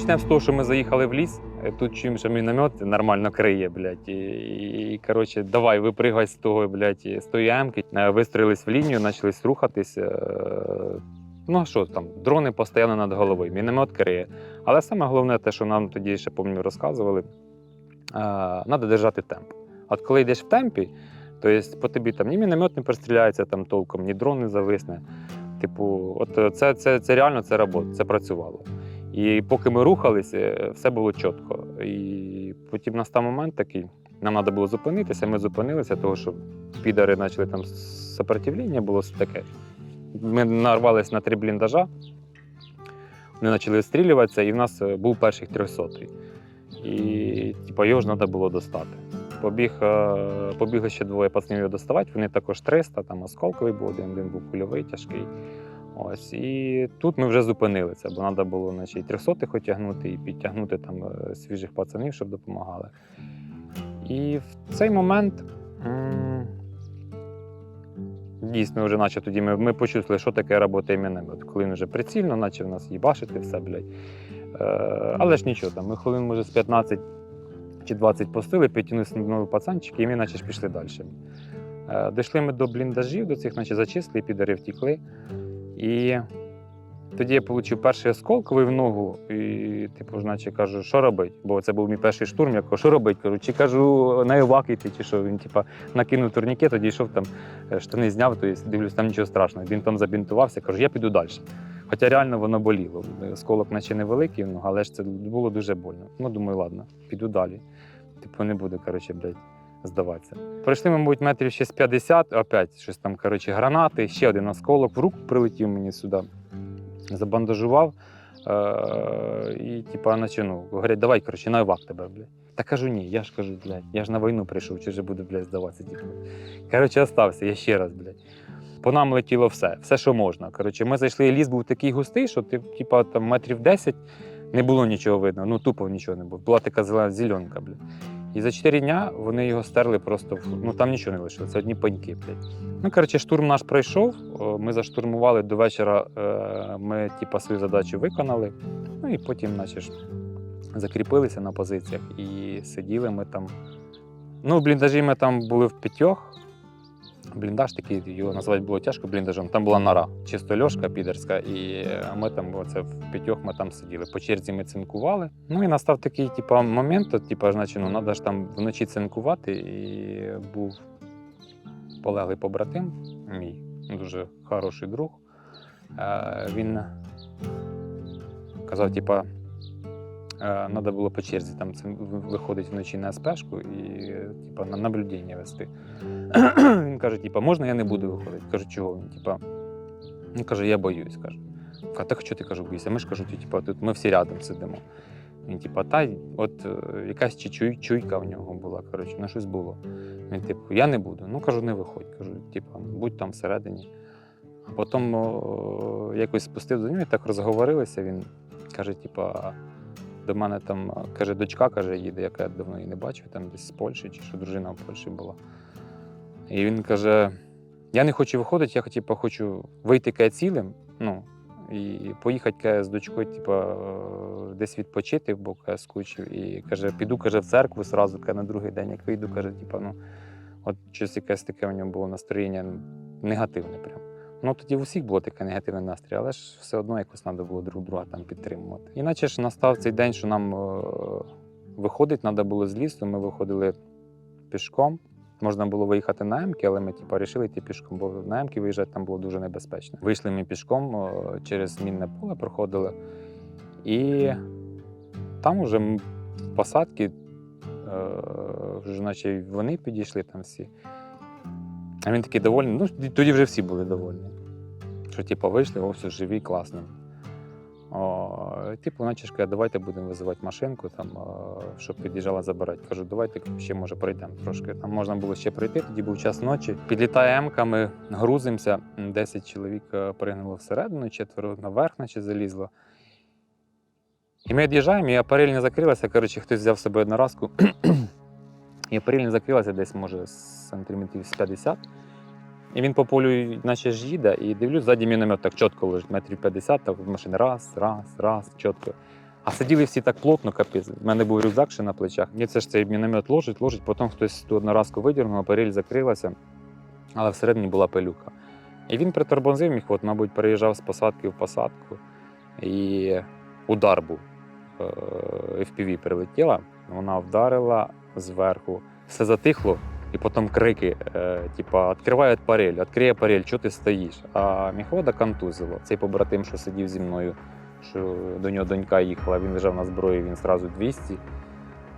почнемо з того, що ми заїхали в ліс. е, Тут чуємо, що міномет нормально криє, блядь. І, і, і коротше, давай, випригай з того, блядь, з тої ямки. Е, Вистроїлись в лінію, почали рухатись. е, Ну а що там, дрони постійно над головою, міномет криє. Але саме головне, те, що нам тоді ще пам'ятаю, розказували, треба держати темп. От коли йдеш в темпі, то по тобі там ні міномет не пристріляється там толком, ні дрон не зависне. Типу, от це, це, це реально це робота, це працювало. І поки ми рухалися, все було чітко. І потім настав момент такий, нам треба було зупинитися, ми зупинилися, тому що підари почали там сопротивлення, було таке. Ми нарвалися на три бліндажа, вони почали відстрілюватися, і в нас е, був перший 300 І типу, його ж треба було достати. Побіг, е, побігли ще двоє пацанів його доставати. Вони також 300, там осколковий був один, один був кульовий, тяжкий. Ось. І тут ми вже зупинилися, бо треба було наче, і 300 хотягнути, і підтягнути там е, свіжих пацанів, щоб допомагали. І в цей момент дійсно вже наче тоді ми, ми почувствували, що таке робота міномет. Коли він вже прицільно, наче в нас їбашити все, блядь. Е, але ж нічого, там, ми хвилин, може, з 15 чи 20 постили, підтягнулися нові пацанчики, і ми наче ж пішли далі. Е, Дійшли ми до бліндажів, до цих, наче зачисли, підари втікли. І тоді я отримав перший осколковий в ногу, і типу, наче кажу, що робити? Бо це був мій перший штурм. Я кажу, що робити? Кажу, чи кажу на евак йти, чи що він типа накинув турнікет, тоді йшов там, е, штани зняв, то дивлюсь, там нічого страшного. Він там забінтувався, кажу, я піду далі. Хоча реально воно боліло. Осколок наче невеликий, ну, але ж це було дуже больно. Ну, думаю, ладно, піду далі. Типу, не буду, коротше, блядь, здаватися. Пройшли, мабуть, метрів ще з 50, опять щось там, коротше, гранати, ще один осколок в руку прилетів мені сюди, забандажував. Е- і, типа, наче, ну, говорять, давай, коротше, на евак тебе, блядь. Та кажу, ні, я ж кажу, блядь, я ж на війну прийшов, чи ж буду, блядь, здаватися. Типу. Коротше, остався, я ще раз, блядь. По нам летіло все, все, що можна. Коротше, ми зайшли, ліс був такий густий, що ти, там метрів 10 не було нічого видно, ну тупо нічого не було. Була така зелена зеленка, блядь. І за 4 дня вони його стерли просто, ну там нічого не лишилося, одні блядь. Ну, коротше, штурм наш пройшов, ми заштурмували до вечора, е, ми типа, свою задачу виконали, ну і потім, наче ж, закріпилися на позиціях і сиділи ми там. Ну, в бліндажі ми там були в п'ятьох. Бліндаж такий, його назвати було тяжко бліндажем. Там була нора, чисто льошка підерська, і е, ми там оце в п'ятьох ми там сиділи. По черзі ми цинкували. Ну і настав такий, типу, момент, от, типу, значить, ну, треба ж там вночі цинкувати. І був полеглий побратим, мій дуже хороший друг. Е, Він казав, типа, треба було по черзі там цим виходить вночі на СПшку і типа, на наблюдення вести. Він каже: типа, можна я не буду виходити? Кажу, чого? Він типа, він каже, я боюсь. каже. Каже, так що ти кажу, боїшся? Ми ж кажу, типа, тут ми всі рядом сидимо. Він, типа, та от е, якась чуй, чуйка в нього була, коротше, на щось було. Він, типу, я не буду. Ну кажу, не виходь. Кажу, типа, будь там всередині. А потім о, якось спустив до нього і так розговорилися. Він каже, типа, до мене там каже, дочка каже, їде, яка я давно її не бачив, там десь з Польщі, чи що дружина в Польщі була. І він каже: я не хочу виходити, я типу, хочу вийти каже, цілим, ну, і поїхати каже, з дочкою, типу, десь відпочити, бо каже, скучив. І каже, піду каже, в церкву зразу каже, на другий день, як вийду, каже, типу, ну, от щось якесь таке у нього було настроєння негативне. Прям. Ну тоді в усіх було таке негативний настрій, але ж все одно якось треба було друг друга там підтримувати. Іначе ж настав цей день, що нам е, виходить, треба було з лісу. Ми виходили пішком. Можна було виїхати на Емки, але ми типу, вирішили йти пішком, бо на Емки виїжджати там було дуже небезпечно. Вийшли ми пішком е, через мінне поле, проходили. І там вже посадки, е, вже наче вони підійшли там всі. А він такий довольний. Ну, тоді- вже всі були довольні. Що, типу, вийшли, о, все живі, класно. О, типу, наче ж каже, давайте будемо визивати машинку, там, щоб під'їжджала забирати. Кажу, давайте ще може пройдемо трошки. Там можна було ще пройти, тоді був час ночі. Підлітає Емка, ми грузимося. 10 чоловік е, пригнуло всередину, четверо наверх, наче залізло. І ми від'їжджаємо, і апарель не закрилася. Коротше, хтось взяв з собою одноразку. і апарель не закрилася десь, може, сантиметрів з 50. І він по полю, наче ж їде, і дивлюсь, ззаді міномет так чітко лежить, метрів 50, так машині раз, раз, раз, чітко. А сиділи всі так плотно, капець. У мене був рюкзак ще на плечах. Мені це ж цей міномет ложить, ложить, потім хтось ту одноразку видірнув, парель закрилася, але всередині була пилюка. І він притормозив міг, от, мабуть, переїжджав з посадки в посадку, і удар був. Е, FPV прилетіла, вона вдарила зверху, все затихло, і потім крики, е, типа, відкривають парель, відкриє парель, чого ти стоїш? А міхвода контузило. Цей побратим, що сидів зі мною, що до нього донька їхала, він лежав на зброї, він зразу 200,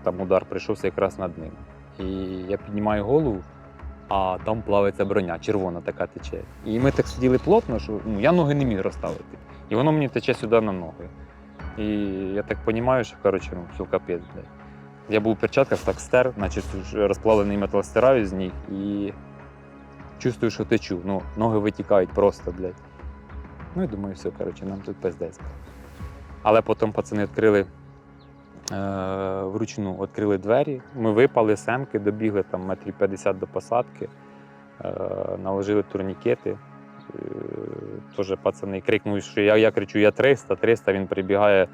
там удар прийшовся якраз над ним. І я піднімаю голову, а там плавиться броня, червона така тече. І ми так сиділи плотно, що ну, я ноги не міг розставити. І воно мені тече сюди на ноги. І я так розумію, що коротше, ну, все капець, блядь. Я був у перчатках, так стер, ж розплавлений метал стираю з них і чувствую, що течу. Ну, ноги витікають просто, блядь. Ну і думаю, все, коротше, нам тут пиздець. Але потім пацани відкрили е, вручну відкрили двері. Ми випали семки, добігли там метрів 50 до посадки, е, наложили турнікети. Е, Теж пацани крикнули, що я, я кричу, я 300, 300, він прибігає.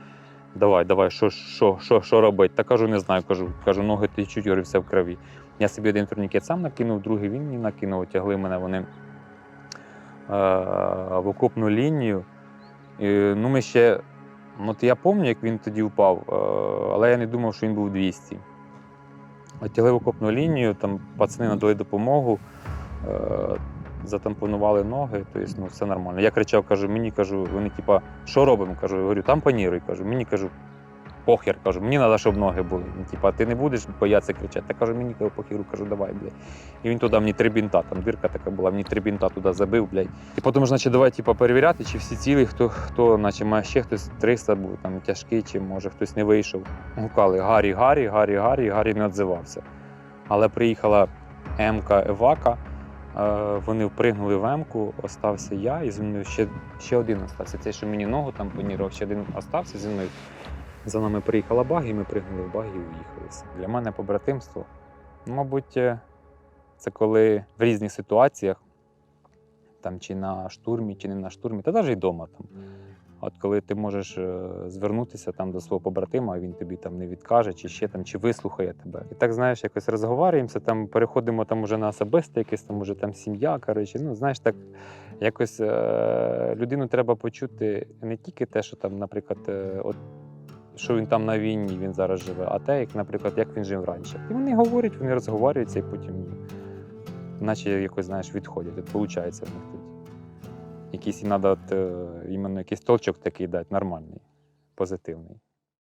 Давай, давай, що, що, що, що робити? Та кажу, не знаю, кажу, кажу, ноги течуть, говорю, все в крові. Я собі один турнікет сам накинув, другий він мені накинув, тягли мене вони е, в окопну лінію. І, ну, ми ще, от я пам'ятаю, як він тоді впав, е, але я не думав, що він був 200. Оттягли в окопну лінію, там пацани надали допомогу, е, затампонували ноги, тобто ну, все нормально. Я кричав, кажу, мені кажу, вони типа, що робимо? Кажу, говорю, там паніруй, кажу, мені кажу, похер, кажу, мені треба, щоб ноги були. Типа, ти не будеш боятися кричати. Та кажу, мені кажу, похеру, кажу, давай, блядь. І він туди мені три бінта, там дирка така була, мені три бінта туди забив, блядь. І потім наче, давай, типа, перевіряти, чи всі цілі, хто, хто, наче, має ще хтось 300 був, там тяжкий, чи може хтось не вийшов. Гукали Гаррі, Гаррі, Гаррі, Гаррі, Гаррі не відзивався. Але приїхала МК Евака, вони впригнули в М-ку, остався я, і зі мною ще, ще один остався. Цей, що мені ногу там понірував, ще один остався зі мною. За нами приїхала баг, і ми пригнули в баг і уїхалися. Для мене побратимство, мабуть, е, це коли в різних ситуаціях, там, чи на штурмі, чи не на штурмі, та навіть вдома. Там, От коли ти можеш е, звернутися там до свого побратима, а він тобі там не відкаже, чи ще там, чи вислухає тебе. І так, знаєш, якось розговорюємося, там переходимо там уже на особисте, якесь там уже там сім'я. Коротше, ну знаєш, так якось е, людину треба почути не тільки те, що там, наприклад, е, от. Що він там на війні, він зараз живе, а те, як, наприклад, як він жив раніше. І вони говорять, вони розговорюються, і потім, наче якось, знаєш, відходять. От виходить в них. Якийсь треба іменно якийсь толчок такий дати, нормальний, позитивний.